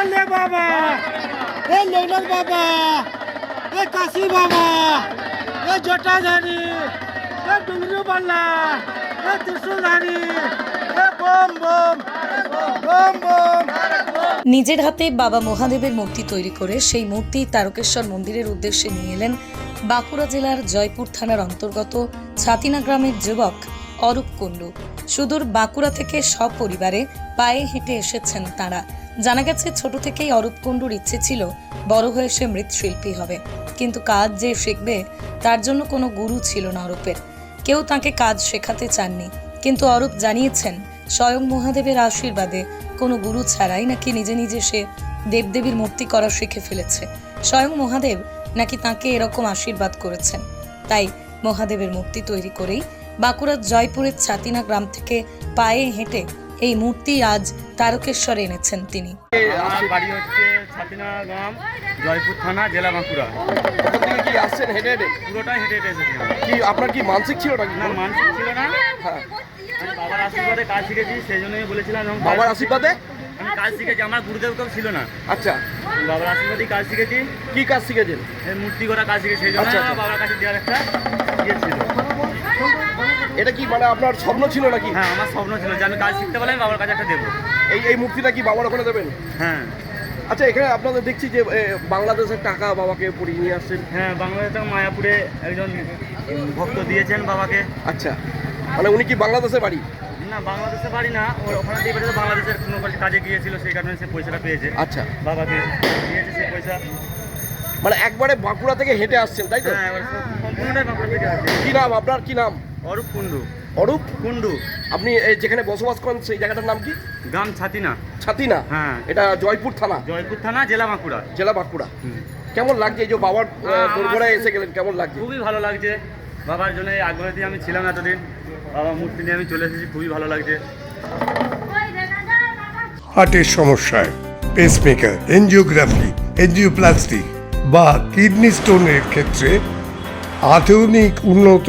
এলে বাবা। এ লেনার বাবা। এ কাশি বাবা। এ জটাধারী এ ডুবরু পাল্লা। এ ত্রিশুলধারী এ বোম বোম। বোম বোম। নিজের হাতে বাবা মহাদেবের মূর্তি তৈরি করে সেই মূর্তি তারকেশ্বর মন্দিরের উদ্দেশ্যে নিয়ে এলেন বাঁকুড়া জেলার জয়পুর থানার অন্তর্গত ছাতিনা গ্রামের যুবক অরূপ কুণ্ডু। সুদূর বাঁকুড়া থেকে সপরিবারে পায়ে হেঁটে এসেছেন তারা। জানা গেছে, ছোট থেকেই অরূপ কুণ্ডুর ইচ্ছে ছিল বড় হয়ে সে মৃৎশিল্পী হবে। কিন্তু কাজ যে শিখবে, তার জন্য কোনো গুরু ছিল না অরূপের। কেউ তাকে কাজ শেখাতে চাননি। কিন্তু অরূপ জানিয়েছেন, স্বয়ং মহাদেবের আশীর্বাদে কোনো গুরু ছাড়াই নাকি নিজে নিজে সে দেবদেবীর মূর্তি করা শিখে ফেলেছে। স্বয়ং মহাদেব নাকি তাকে এরকম আশীর্বাদ করেছেন। তাই মহাদেবের মূর্তি তৈরি করেই বাঁকুড়ার জয়পুরের ছাতিনা গ্রাম থেকে পায়ে হেঁটে এই মূর্তি আজ তারকেশ্বরে এনেছেন তিনি। আমার বাড়ি হচ্ছে ছাতিনা গ্রাম জয়পুর থানা জেলা বাঁকুড়া। ওখান থেকে কি আসছেন হেঁটে হেঁটে? পুরোটাই হেঁটে হেঁটে এসেছি আমি। কি আপনার কি মানসিক ছিল নাকি? না মানসিক ছিল না। হ্যাঁ। আমি বাবার আশীর্বাদে কাজ শিখেছি সেই জন্যই বলেছিলাম যখন বাবার কাজ- আশীর্বাদে? আমি কাজ শিখেছি আমার গুরুদেব কেউ ছিল না। আচ্ছা। বাবার আশীর্বাদেই কাজ শিখেছি। কি কাজ শিখেছেন? এই মূর্তি করা কাজ শিখেছি সেই জন্য আচ্ছা, আমার আচ্ছা। বাবার কাছে দেওয়ার একটা ইয়ে ছিল। এটা কি মানে আপনার স্বপ্ন ছিল নাকি? হ্যাঁ আমার স্বপ্ন ছিল যে আমি কাজ শিখতে পারলে আমি বাবার কাছে একটা দেবো। এই এই মূর্তিটা কি বাবার ওখানে দেবেন? হ্যাঁ। আচ্ছা এখানে আপনাদের দেখছি যে এ, বাংলাদেশের টাকা বাবাকে পড়িয়ে নিয়ে আসছেন। হ্যাঁ বাংলাদেশ থেকে মায়াপুরে একজন ভক্ত দিয়েছেন বাবাকে। আচ্ছা মানে উনি কি বাংলাদেশের বাড়ি? না বাংলাদেশে বাড়ি না ওর ওখানে দিয়ে বেরিয়ে বাংলাদেশের কোনো কাজে গিয়েছিল সেই কারণে সে পয়সাটা পেয়েছে। আচ্ছা। বাবাকে দিয়েছে সেই পয়সা। মানে একবারে বাঁকুড়া থেকে হেঁটে আসছেন তাই তো? হ্যাঁ এবার সম্পূর্ণটাই থেকে আছে কি নাম আপনার? কি নাম? অরূপ কুণ্ডু। অরূপ কুণ্ডু। আপনি এই যেখানে বসবাস করেন সেই জায়গাটার নাম কি? গ্রাম ছাতিনা। ছাতিনা? হ্যাঁ। এটা জয়পুর থানা? জয়পুর থানা জেলা বাঁকুড়া। জেলা বাঁকুড়া। কেমন লাগছে এই যে বাবার হ্যাঁ, এসে গেলেন? কেমন লাগছে? খুবই ভালো লাগছে। বাবার জন্য এই আগ্রহ দিয়ে আমি ছিলাম এতদিন। বাবা মূর্তি নিয়ে আমি চলে এসেছি খুবই ভালো লাগছে। হার্টের সমস্যায় পেসমেকার এনজিওগ্রাফি এনজিওপ্লাস্টি বা কিডনি স্টোনের ক্ষেত্রে আধুনিক উন্নত